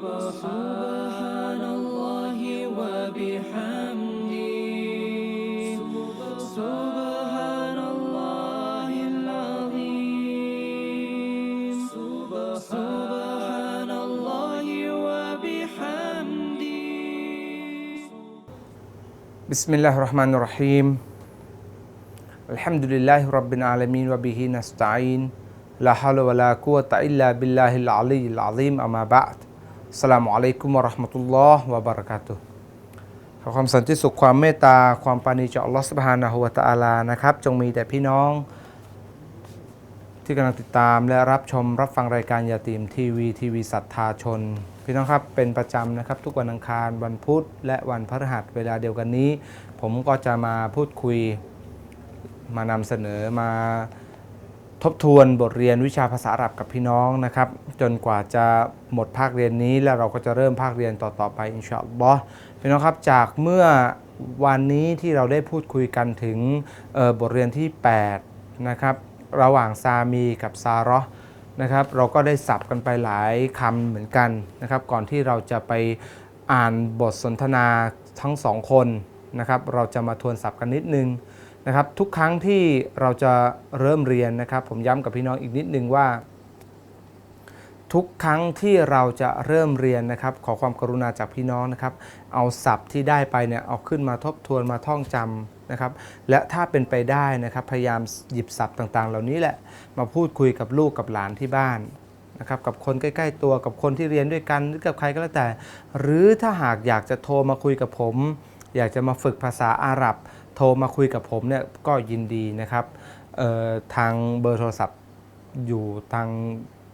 سبحان الله وبحمده. سبحان الله العظيم. سبحان الله وبحمده. بسم الله الرحمن الرحيم الحمد لله رب العالمين وبه نستعين لا حول ولا قوة إلا بالله العلي العظيم أما بعد สลามอะลัยกุมวะราะห์มะตุลลอฮ์วะบารักาตุขอความสันติสุขความเมตตาความปานีจากอัลลอฮ์สุบฮานะฮุวะตะอาลานะครับ จงมีแต่พี่น้อง ที่กำลังติดตามและรับชมรับฟังรายการยาตีมทีวีทีวีศรัทธาชน พี่น้องครับเป็นประจำนะครับ ทุกวันอังคารวันพุธและวันพฤหัสเวลาเดียวกันนี้ ผมก็จะมาพูดคุยมานำเสนอมา ทบทวนบทเรียนวิชาภาษาอาหรับกับพี่น้องนะครับ จนกว่าจะหมดภาคเรียนนี้ แล้วเราก็จะเริ่มภาคเรียนต่อ ๆ ไปอินชาอัลลอฮ์พี่น้องครับจากเมื่อวันนี้ที่เราได้พูดคุยกันถึงออบทเรียนที่ 8 นะครับ ระหว่างซามีกับซาร์นะครับ เราก็ได้สับกันไปหลายคำเหมือนกันนะครับ ก่อนที่เราจะไปอ่านบทสนทนาทั้งสองคนนะครับ เราจะมาทวนสับกันนิดนึง นะครับทุกครั้งที่เราจะเริ่มเรียนนะครับ ผมย้ำกับพี่น้องอีกนิดนึงว่า ทุกครั้งที่เราจะเริ่มเรียนนะครับ ขอความกรุณาจากพี่น้องนะครับ เอาศัพท์ที่ได้ไปเนี่ยเอาขึ้นมาทบทวนมาท่องจำนะครับและถ้าเป็นไปได้นะครับพยายามหยิบศัพท์ต่างๆ เหล่านี้แหละมาพูดคุยกับลูกกับหลานที่บ้านนะครับกับคนใกล้ ๆ ตัวกับคนที่เรียนด้วยกันหรือกับใครก็แล้วแต่ หรือถ้าหากอยากจะโทรมาคุยกับผม อยากจะมาฝึกภาษาอาหรับ โทรมาคุยกับผมเนี่ยก็ยินดีนะครับทางเบอร์โทรศัพท์อยู่ทาง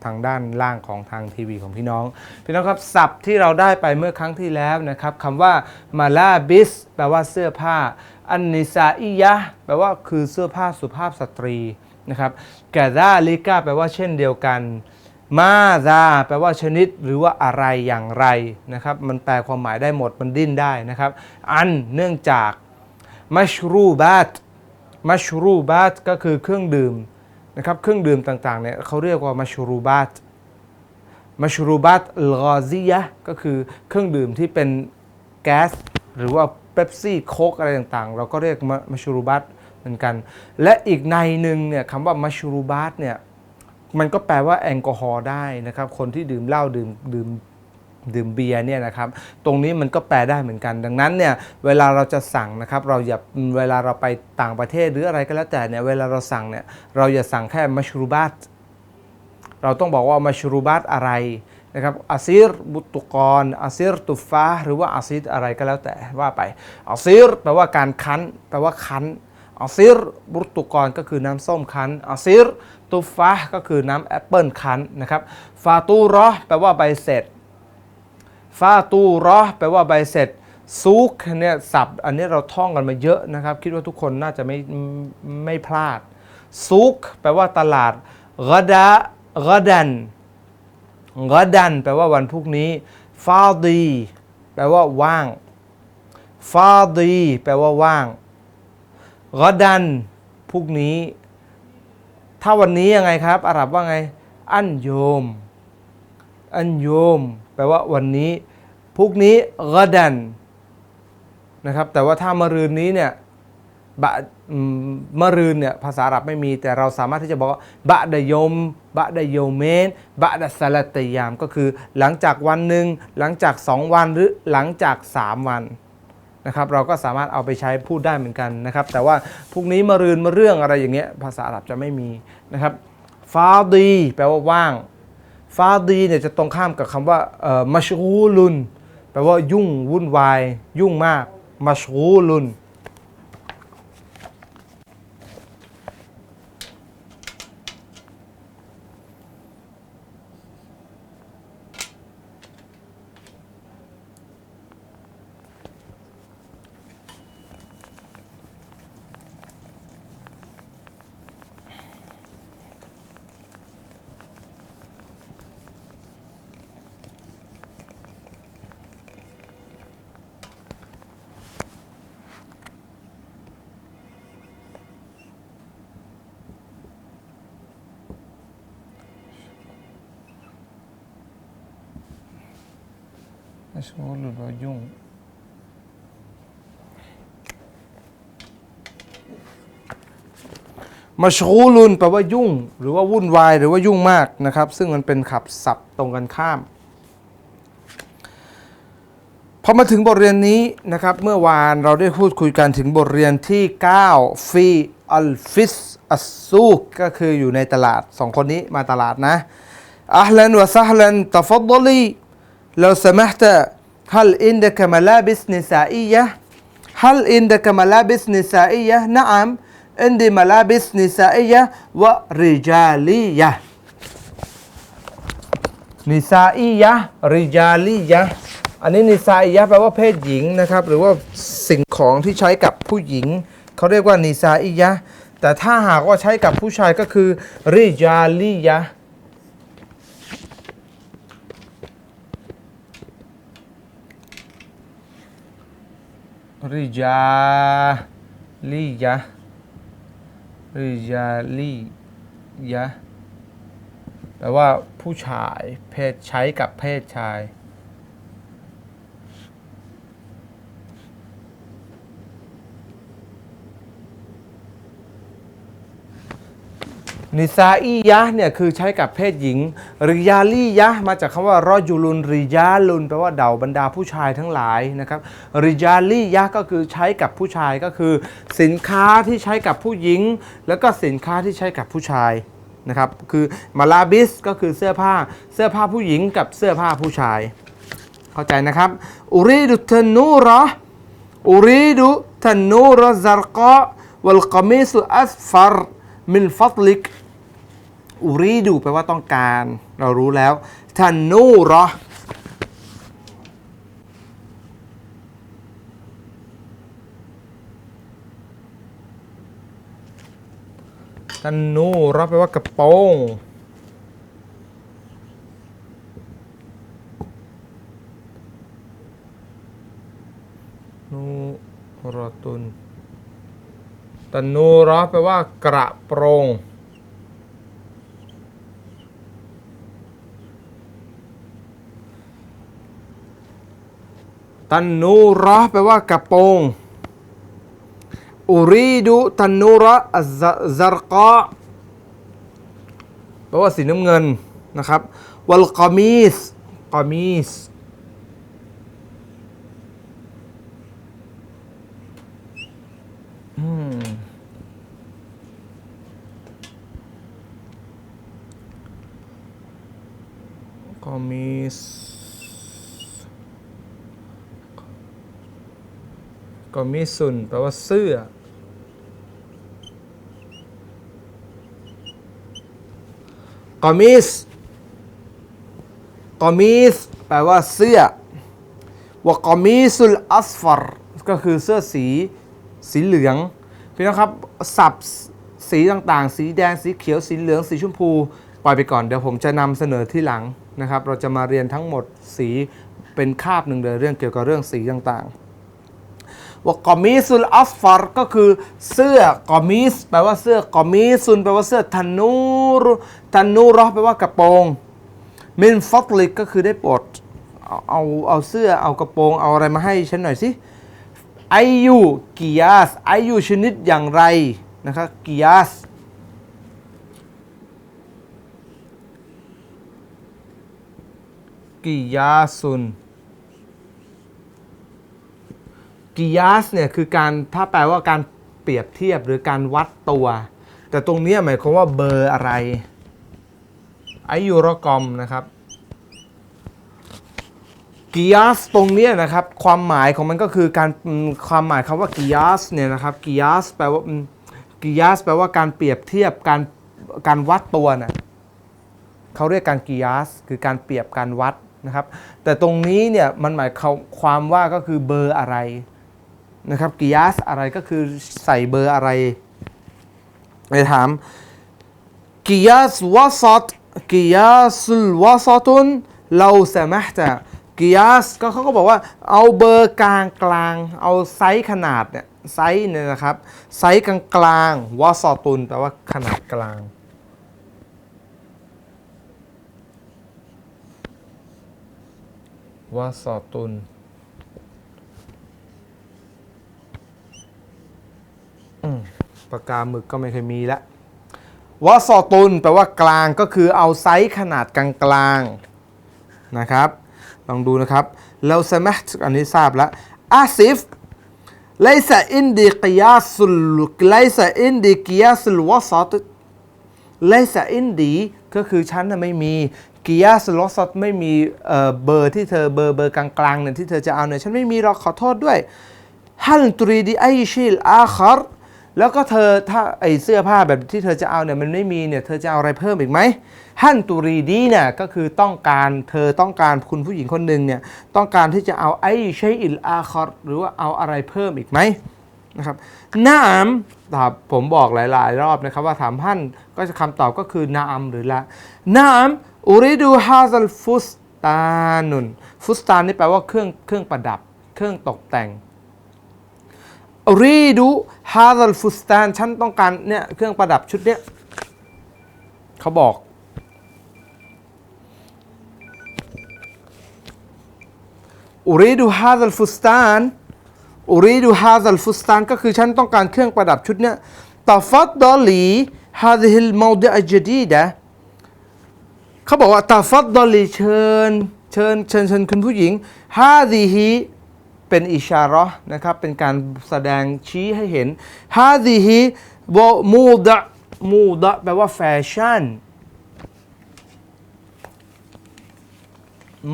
ทางด้านล่างของทางทีวีของพี่น้อง พี่น้องครับศัพท์ที่เราได้ไปเมื่อครั้งที่แล้วนะครับคำว่ามาลาบิสแปลว่าเสื้อผ้า อันนิซาอิยะแปลว่าคือเสื้อผ้าสุภาพสตรีนะครับแกดาลิกาแปลว่าเช่นเดียวกัน มาซาแปลว่าชนิดหรือว่าอะไรอย่างไรนะครับ มันแปลความหมายได้หมดมันดิ้นได้นะครับ อันเนื่องจาก มัชรูบาตมัชรูบาตก็คือเครื่องดื่มนะครับเครื่องดื่มต่างๆเนี่ยเขาเรียกว่ามัชรูบาตมัชรูบาตลอซียะก็คือเครื่องดื่มที่เป็นแก๊สหรือว่าเป๊ปซี่โค้กอะไรต่างๆ เราก็เรียกมัชรูบาตเหมือนกัน และอีกในหนึ่งเนี่ยคำว่ามัชรูบาตเนี่ยมันก็แปลว่าแอลกอฮอล์ได้นะครับ คนที่ดื่มเหล้าดื่มดื่ม ดื่มเบียร์เนี่ยนะครับตรงนี้มันก็แปลได้เหมือนกัน ดังนั้นเนี่ยเวลาเราจะสั่งนะครับเราอย่าเวลาเราไปต่างประเทศหรืออะไรก็แล้วแต่เนี่ยเวลาเราสั่งเนี่ยเราอย่าสั่งแค่มัชรูบัตเราต้องบอกว่ามัชรูบัตอะไรนะครับอาซิรบุตุกรอาซิรตุฟาหรือว่าอาซิรอะไรก็แล้วแต่ว่าไปอาซิรแปลว่าการคั้นแปลว่าคั้นอาซิรบุตุกรก็คือน้ำส้มคั้นอาซิรตุฟาก็คือน้ำแอปเปิลคั้นนะครับฟาตูรอแปลว่าใบเสร็จ ฟาตูรอแปลว่าใบเสร็จซุกเนี่ยศัพท์อันนี้เราท่องกันมาเยอะนะครับ คิดว่าทุกคนน่าจะไม่ไม่พลาดซุกแปลว่าตลาดกดะกดันกดัน แปลว่าวันพรุ่งนี้ฟาดีแปลว่าว่างฟาดีแปลว่าว่างกดันพรุ่งนี้ ถ้าวันนี้ยังไงครับอาหรับว่าไง อันโยม อันโยม แปลว่าวันนี้พรุ่งนี้กะดันนะครับแต่ว่าถ้ามะรืนนี้เนี่ยบะมะรืนเนี่ยภาษาอาหรับไม่มี แต่เราสามารถที่จะบอกว่าบะดะยมบะดะโยเมนบะดะสลัตยาม ก็คือหลังจากวันหนึ่งหลังจากสองวันหรือหลังจากสามวันนะครับเราก็สามารถเอาไปใช้พูดได้เหมือนกันนะครับ แต่ว่าพรุ่งนี้มะรืนมะเรื่องอะไรอย่างเงี้ยภาษาอาหรับจะไม่มีนะครับฟาดี แปลว่าว่าง ฟาดีเนี่ยจะตรงข้ามกับคำว่ามัชรูลุนแปลว่ายุ่งวุ่นวาย ยุ่งมากมัชรูลุน มัชกูลุนแปลว่ายุ่งมัชกูลุนแปลว่ายุ่ง หรือว่าวุ่นวายหรือว่ายุ่งมากนะครับ ซึ่งมันเป็นขับศัพท์ตรงกันข้ามพอมาถึงบทเรียนนี้นะครับ เมื่อวานเราได้พูดคุยกันถึงบทเรียนที่ 9 ฟีอัลฟิสอัสซูกก็คืออยู่ในตลาดสองคนนี้มาตลาดนะอัลลันวะซะฮลันตฟัดลี لو سمحت هل عندك ملابس نسائية؟ هل عندك ملابس نسائية؟ نعم عندي ملابس نسائية ورجالية นิซาอียะริจาลียะอันนี้นิซาอียะแปลว่าเพศหญิงนะครับ หรือว่าสิ่งของที่ใช้กับผู้หญิง เขาเรียกว่านิซาอียะแต่ถ้าหากว่าใช้กับผู้ชายก็คือริจาลียะ ริจาลียะริจาลียะแปลว่าผู้ชายเพศใช้กับเพศชาย นิซาอียะเนี่ยคือใช้กับเพศหญิงริยาลียะมาจากคำว่ารอจูลุนริยาลุนแปลว่าเดาบรรดาผู้ชายทั้งหลายนะครับริยาลียะก็คือใช้กับผู้ชายก็คือ สินค้าที่ใช้กับผู้หญิง แล้วก็สินค้าที่ใช้กับผู้ชายนะครับคือมาลาบิสก็คือเสื้อผ้าเสื้อผ้าผู้หญิงกับเสื้อผ้าผู้ชาย เข้าใจนะครับอุริดุทนูระอุริดุทนูระซารกะวัลกมิสุอัสฟัรมินฟัตลิก อุรีดูแปลว่าต้องการ เรารู้แล้วทันนูรอทันนูรอแปลว่ากระโปรงนูรอตุนตันนูรอแปลว่ากระโปรง ตันนูระแปลว่ากระโปรงอุรีดุตันนูระอัซซารกะแปลว่าสีน้ำเงินนะครับวัลกามีสกามีสอืมกามีส ก็มีสุนแปลว่าเสื้อ กอมิส กอมิส แปลว่าเสื้อวกอมิสุลอัสฟรก็คือเสื้อสีสีเหลืองพี่น้องครับสับสีต่างๆ สีแดงสีเขียวสีเหลืองสีชมพูปล่อยไปก่อนเดี๋ยวผมจะนำเสนอที่หลังนะครับ เราจะมาเรียนทั้งหมดสีเป็นคาบหนึ่งเลยเรื่องเกี่ยวกับเรื่องสีต่างๆ ว่ากอมีสุลอัสฟารก็คือเสื้อกอมีสแปลว่าเสื้อกอมีซุนแปลว่าเสื้อทันนูรทันนูรอแปลว่ากระโปรงมินฟัตลิกก็คือได้โปรดเอาเอาเอาเสื้อเอากระโปรงเอาอะไรมาให้ฉันหน่อยสิไอยูกิยาสไอยูชนิดอย่างไรนะครับกิยาสกิยาซุน กิยาสเนี่ยคือการถ้าแปลว่าการเปรียบเทียบหรือการวัดตัว แต่ตรงนี้หมายความว่าเบอร์อะไรไอยูโรกอมนะครับกิยาสตรงนี้นะครับความหมายของมันก็คือการความหมายคำว่ากิยาสเนี่ยนะครับกิยาสแปลว่ากิยาสแปลว่าการเปรียบเทียบการการวัดตัวนะเขาเรียกการกิยาสคือการเปรียบการวัดนะครับ แต่ตรงนี้เนี่ยมันหมายความว่าก็คือเบอร์อะไร นะครับกิยาสอะไรก็คือใส่เบอร์อะไรไปถามกิยาสวาซัตกิยาสุลวาซัตุนเราสมห์ตะกิยาสก็เขาก็บอกว่าเอาเบอร์กลางกลางเอาไซส์ขนาดเนี่ยไซส์เนี่ยนะครับ ไซส์กลางกลางวาซอตุนแปลว่าขนาดกลางวาสอตุน อืมปากกาหมึกก็ไม่เคยมีละวาสอตุนแปลว่ากลางก็คือเอาไซส์ขนาดกลางๆนะครับ ลองดูนะครับเราสมัคอันนี้ทราบแล้วอาซิฟ ليس عندي قياس ال- ليس عندي قياس الوسط ليس عندي ก็คือฉันน่ะไม่มีกิยาสลอสตไม่มีเอ่อเบอร์ที่เธอเบอร์เบอร์กลางๆเนี่ยที่เธอจะเอาเนี่ยฉันไม่มีหรอกขอโทษด้วยฮัลตรีดีไอชิลอาคาร แล้วก็เธอถ้าไอเสื้อผ้าแบบที่เธอจะเอาเนี่ยมันไม่มีเนี่ยเธอจะเอาอะไรเพิ่มอีกไหมฮั่นตุรีดีเนี่ยก็คือต้องการเธอต้องการคุณผู้หญิงคนหนึ่งเนี่ยต้องการที่จะเอาไอชัยอิลอาคารหรือว่าเอาอะไรเพิ่มอีกไหมนะครับนามครับผมบอกหลาย ๆ รอบนะครับว่าถามท่นก็จะคำตอบก็คือนามหรือละนามอุริดูฮาซัลฟุสตานุนฟุสตานนี่แปลว่าเครื่องเครื่องประดับ เครื่องตกแต่ง ริดูฮาซัลฟุสตานฉันต้องการเนี่ยเครื่องประดับชุดเนี้ยเขาบอก อุริดูฮาซัลฟุสตานอุรีดูฮาซัลฟุสตานก็คือฉันต้องการเครื่องประดับชุดเนี้ยตาฟัดดอลีฮาซิฮิลมาดิอัจดีดะเขาบอกว่าตาฟัดดอลีเชิญ เชิญเชิญเชิญคุณผู้หญิงฮาซิฮิ เป็นอิชาระห์นะครับ เป็นการแสดงชี้ให้เห็นฮาซิฮิวะมูดะมูดะแปลว่าแฟชั่น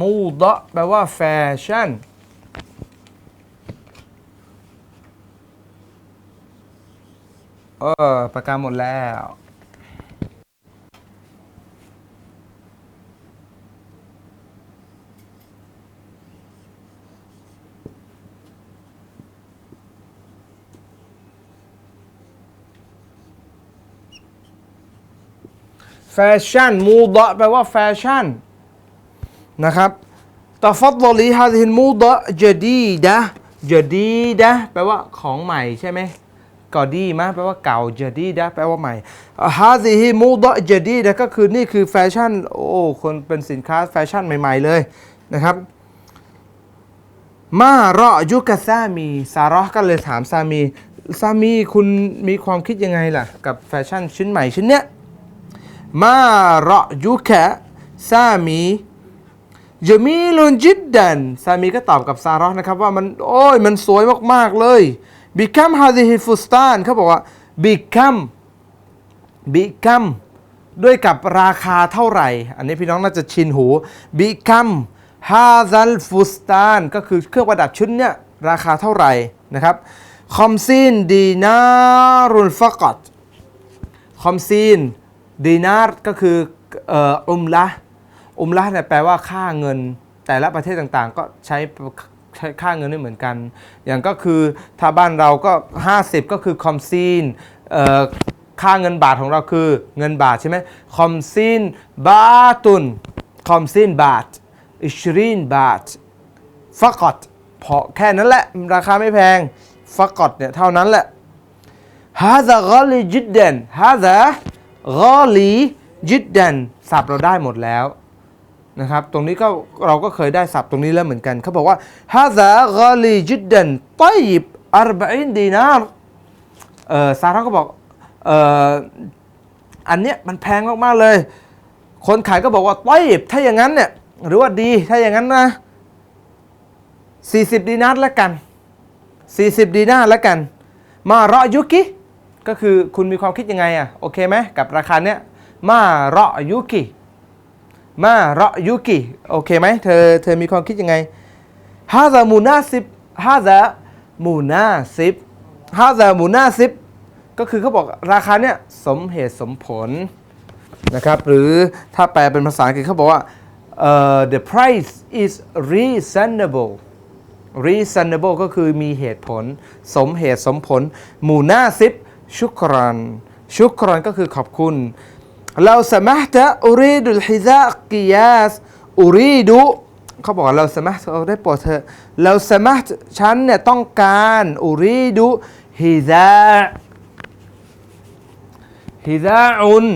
มูดะแปลว่าแฟชั่นเออปากกาหมดแล้ว แฟชั่นมูดะแปลว่าแฟชั่นนะครับตฟัดลลีฮาซินมูดะจดีดะจดีดะแปลว่าของใหม่ใช่ไหมกอดีมะแปลว่าเก่าเจดีดะแปลว่าใหม่ฮาซิฮิมูดะเจดีดะก็คือนี่คือแฟชั่นโอ้คนเป็นสินค้าแฟชั่นใหม่ ๆ เลยนะครับมาเราะยุกะซามีซาร์ก็เลยถามสามีสามีคุณมีความคิดยังไงล่ะ กับแฟชั่นชิ้นใหม่ชิ้นเนี้ย มาระยุกะซามีจมีลุนจิดดันสามีก็ตอบกับซาร์นะครับว่ามันโอ้ยมันสวยมาก ๆ เลยบิคัมฮาซิฮิฟุสตานเขาบอกว่าบิคัมบิคัมด้วยกับราคาเท่าไหร่ อันนี้พี่น้องน่าจะชินหูบิคัมฮาซัลฟุสตานก็คือเครื่องประดับชุดเนี้ยราคาเท่าไหร่นะครับคอมซินดีนารุลฟกัตคอมซีน ดีนาร์ก็คืออุมละอุมละเนี่ยแปลว่าค่าเงิน แต่ละประเทศต่างๆ ก็ใช้ใช้ค่าเงินไม่เหมือนกัน อย่างก็คือถ้าบ้านเราก็ 50 ก็คือคอมซีนค่าเงินบาทของเราคือเงินบาทใช่ไหมคอมซีนบาตุนคอมซีนบาทอิชรีนบาทฟักอตพอแค่นั้นแหละ ราคาไม่แพงฟักอตเนี่ยเท่านั้นแหละ กอลียิดดันสับเราได้หมดแล้วนะครับตรงนี้ก็เราก็เคยได้สับตรงนี้แล้วเหมือนกันเขาบอกว่าฮาซากอลียิดดันตอยบอาร์บอินดีนารเออซาร่าก็บอกเอออันเนี้ยมันแพงมากๆเลย คนขายก็บอกว่าตอยบถ้าอย่างนั้นเนี่ยหรือว่าดีถ้าอย่างนั้นนะ40 ดีนาร์ล้วกัน 40 ดีนาร์ล้วกัน มาเราะยุกิ ก็คือคุณมีความคิดยังไงอะโอเคไหมกับราคาเนี้ยมาเราะยุกิมาเราะยุกิโอเคไหมเธอเธอมีความคิดยังไงฮาซามูนาซิบฮาซามูนาซิบฮาซามูนาซิบก็คือเขาบอกราคาเนี้ยสมเหตุสมผลนะครับหรือถ้าแปลเป็นภาษาอังกฤษเขาบอกว่าเอ่อ the price is reasonable reasonable ก็คือมีเหตุผล สมเหตุสมผลหมู่หน้าซิบ ชุกรันชุกรันก็คือขอบคุณเราสมัตะอุรีดุลฮิซากิยาสอุรีดุเขาบอกเราสมัตเราได้โปรดเธอะเราสมัตฉันเนี่ยต้องการอุรีดุฮิซาฮิซาอุน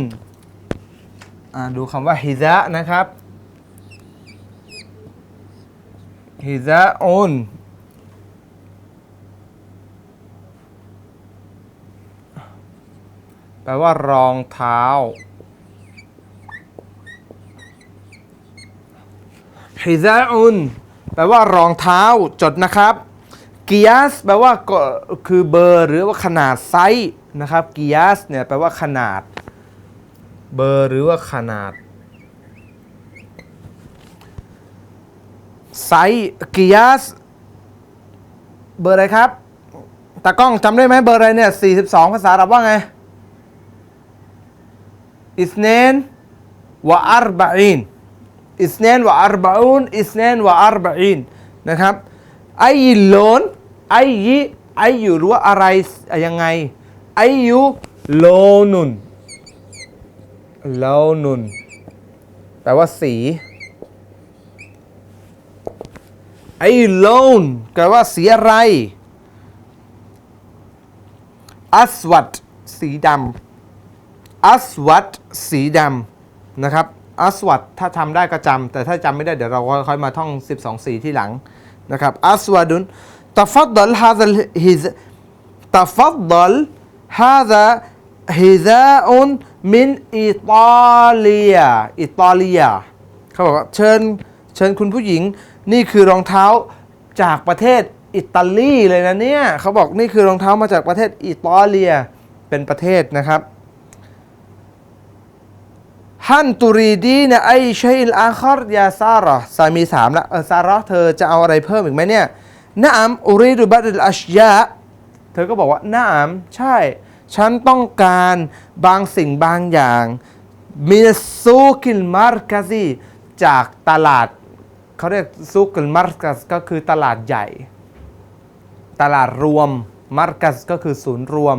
ดูคำว่าฮิซานะครับฮิซาอุน แปลว่ารองเท้า ฮิซาอุนแปลว่ารองเท้าจดนะครับกิยาสแปลว่าก็คือเบอร์หรือว่าขนาดไซส์นะครับกิยาสเนี่ยแปลว่าขนาด เบอร์หรือว่าขนาดไซส์กิยาสเบอร์อะไรครับตากล้องจำได้ไหมเบอร์อะไรเนี่ย 42 ภาษาอาหรับว่าไง อิสเนนวะอัรบะอีนอิสเนนวะอัรบะอูนอิสเนะอัรบะอีนะครับไอยิโลนไอยิไออยู่รือว่าอะไรยังไงไอยูโลนุนโลนุนแปลว่าสีไอโลนแปลว่าสีอะไร อัสวัตสีดำ อัสวัตสีดำนะครับอัสวัตถ้าทำได้ก็จำแต่ถ้าจำไม่ได้เดี๋ยวเราค่อยมาท่อง 12 สีที่หลังนะครับอัสวัดุนตฟัดดลฮาซาฮิซตฟัดดลฮาซาฮิซาอุนมินอิตาเลียอิตาเลียเขาบอกว่าเชิญเชิญคุณผู้หญิง นี่คือรองเท้าจากประเทศอิตาลีเลยนะเนี่ยเขาบอกนี่คือรองเท้ามาจากประเทศอิตาเลียเป็นประเทศนะครับ ฮันตุรีดีนะไอชัยอิลอาคอรยาซาระสามีสามละซาระเธอจะเอาอะไรเพิ่มอีกไหมเนี่ยนะอัมอุริดุบัตอัชยะเธอก็บอกว่านะอัมใช่ ฉันต้องการบางสิ่งบางอย่างมินซูกิลมาร์กาซีจากตลาดเขาเรียกซูกิลมาร์กัสก็คือตลาดใหญ่ ตลาดรวมมาร์กัสก็คือศูนย์รวม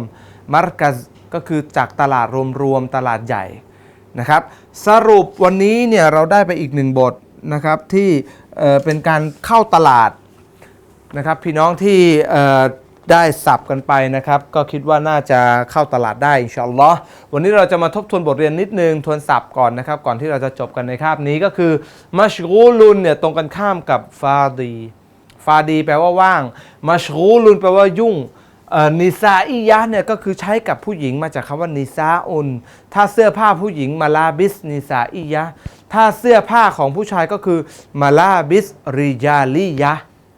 มาร์กัสก็คือจากตลาดรวมรวมตลาดใหญ่ นะครับ สรุปวันนี้เนี่ยเราได้ไปอีกหนึ่งบทนะครับที่เป็นการเข้าตลาดนะครับพี่น้องที่ได้สับกันไปนะครับ ก็คิดว่าน่าจะเข้าตลาดได้อินชาอัลลอฮ์วันนี้เราจะมาทบทวนบทเรียนนิดนึงทวนสับก่อนนะครับ ก่อนที่เราจะจบกันในคาบนี้ก็คือมัชกูลุนเนี่ยตรงกันข้ามกับฟาดี ฟาดีแปลว่าว่างมัชกูลุนแปลว่ายุ่ง นิซาอียะเนี่ยก็คือใช้กับผู้หญิงมาจากคำว่านิซาอุนถ้าเสื้อผ้าผู้หญิงมาลาบิสนิซาอียะถ้าเสื้อผ้าของผู้ชายก็คือมาลาบิสริจาลียะ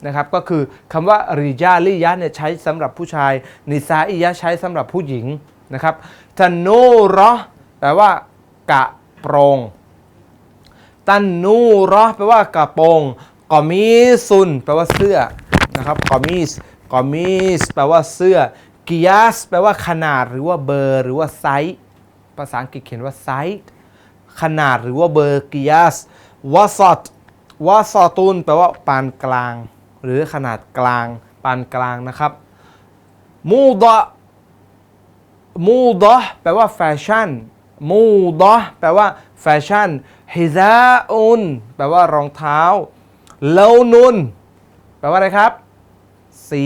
นะครับก็คือคำว่าริจาลียะเนี่ยใช้สำหรับผู้ชายนิซาอียะใช้สำหรับผู้หญิงนะครับทนนูรอแปลว่ากะโปรงตันนูรอแปลว่ากระโปรงกอมีซุนแปลว่าเสื้อนะครับกอมีส กอมีสแปลว่าเสื้อกิยาสแปลว่าขนาดหรือว่าเบอร์หรือว่าไซส์ภาษาอังกฤษเขียนว่าไซส์ขนาดหรือว่าเบอร์กิยาสวาซอตวาซอตุนแปลว่าปานกลาง หรือขนาดกลางปานกลางนะครับมูดะมูดะแปลว่าแฟชั่นมูดะแปลว่าแฟชั่นฮิซาอุนแปลว่ารองเท้าเลานุนแปลว่าอะไรครับ สี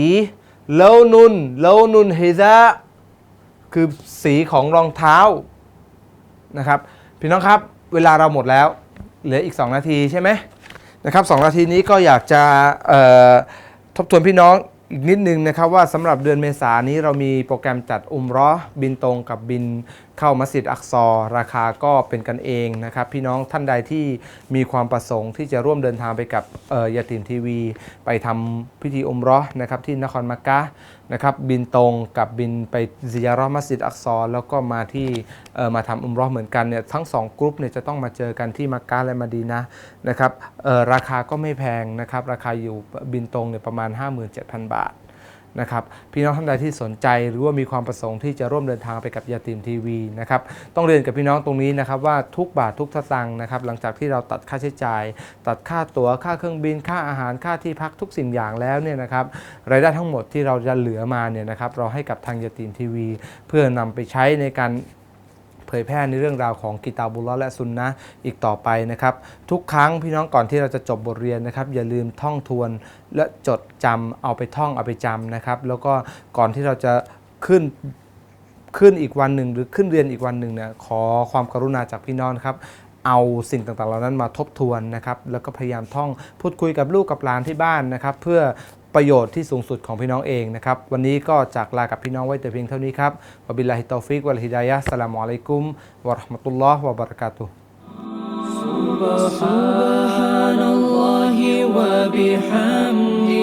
เลวนุนเลวนุนเฮิซาคือสีของรองเท้านะครับพี่น้องครับเวลาเราหมดแล้วเหลืออีก 2 นาทีใช่ไหมนะครับสองนาทีนี้ก็อยากจะทบทวนพี่น้อง อีกนิดนึงนะครับว่าสำหรับเดือนเมษานี้เรามีโปรแกรมจัดอุมร้อบินตรงกับบินเข้ามัสยิดอักซอราคาก็เป็นกันเองนะครับพี่น้องท่านใดที่มีความประสงค์ที่จะร่วมเดินทางไปกับยาติมทีวี ไปทำพิธีอุมร้อนะครับที่นครมักกะ นะครับบินตรงกับบินไปซิยารอมัสยิดอักซอแล้วก็มาที่เอ่อมาทำอุมรอเหมือนกันเนี่ยทั้งสองกรุ๊ปเนี่ยจะต้องมาเจอกันที่มักกะและมาดีนะนะครับเอ่อราคาก็ไม่แพงนะครับราคาอยู่บินตรงเนี่ยประมาณ 57,000 บาท นะครับพี่น้องท่านใดที่สนใจหรือว่ามีความประสงค์ที่จะร่วมเดินทางไปกับยาติมทีวีนะครับต้องเรียนกับพี่น้องตรงนี้นะครับว่าทุกบาททุกสตางค์นะครับหลังจากที่เราตัดค่าใช้จ่าย ตัดค่าตั๋วค่าเครื่องบิน ค่าอาหารค่าที่พักทุกสิ่งอย่างแล้วเนี่ยนะครับรายได้ทั้งหมดที่เราจะเหลือมาเนี่ยนะครับเราให้กับทางยาติมทีวี เพื่อนำไปใช้ในการ ยแพร่ในเรื่องราวของกิตาบุลลอและซุนนะอีกต่อไปนะครับ ทุกครั้งพี่น้องก่อนที่เราจะจบบทเรียนนะครับ อย่าลืมท่องทวนและจดจำเอาไปท่องเอาไปจำนะครับ แล้วก็ก่อนที่เราจะขึ้นขึ้นอีกวันหนึ่งหรือขึ้นเรียนอีกวันหนึ่งเนี่ยขอความกรุณาจากพี่น้องครับเอาสิ่งต่างๆ เหล่านั้นมาทบทวนนะครับ แล้วก็พยายามท่องพูดคุยกับลูกกับหลานที่บ้านนะครับ เพื่อ ประโยชน์ที่สูงสุดของพี่น้องเองนะครับ วันนี้ก็จากลากับพี่น้องไว้แต่เพียงเท่านี้ครับวบิลลาฮิตอฟิกวัลฮิดายะสลามอะลัยกุมวะรห์มะตุลลอฮ์วะบะราะกาตุ سبحان الله وبحمده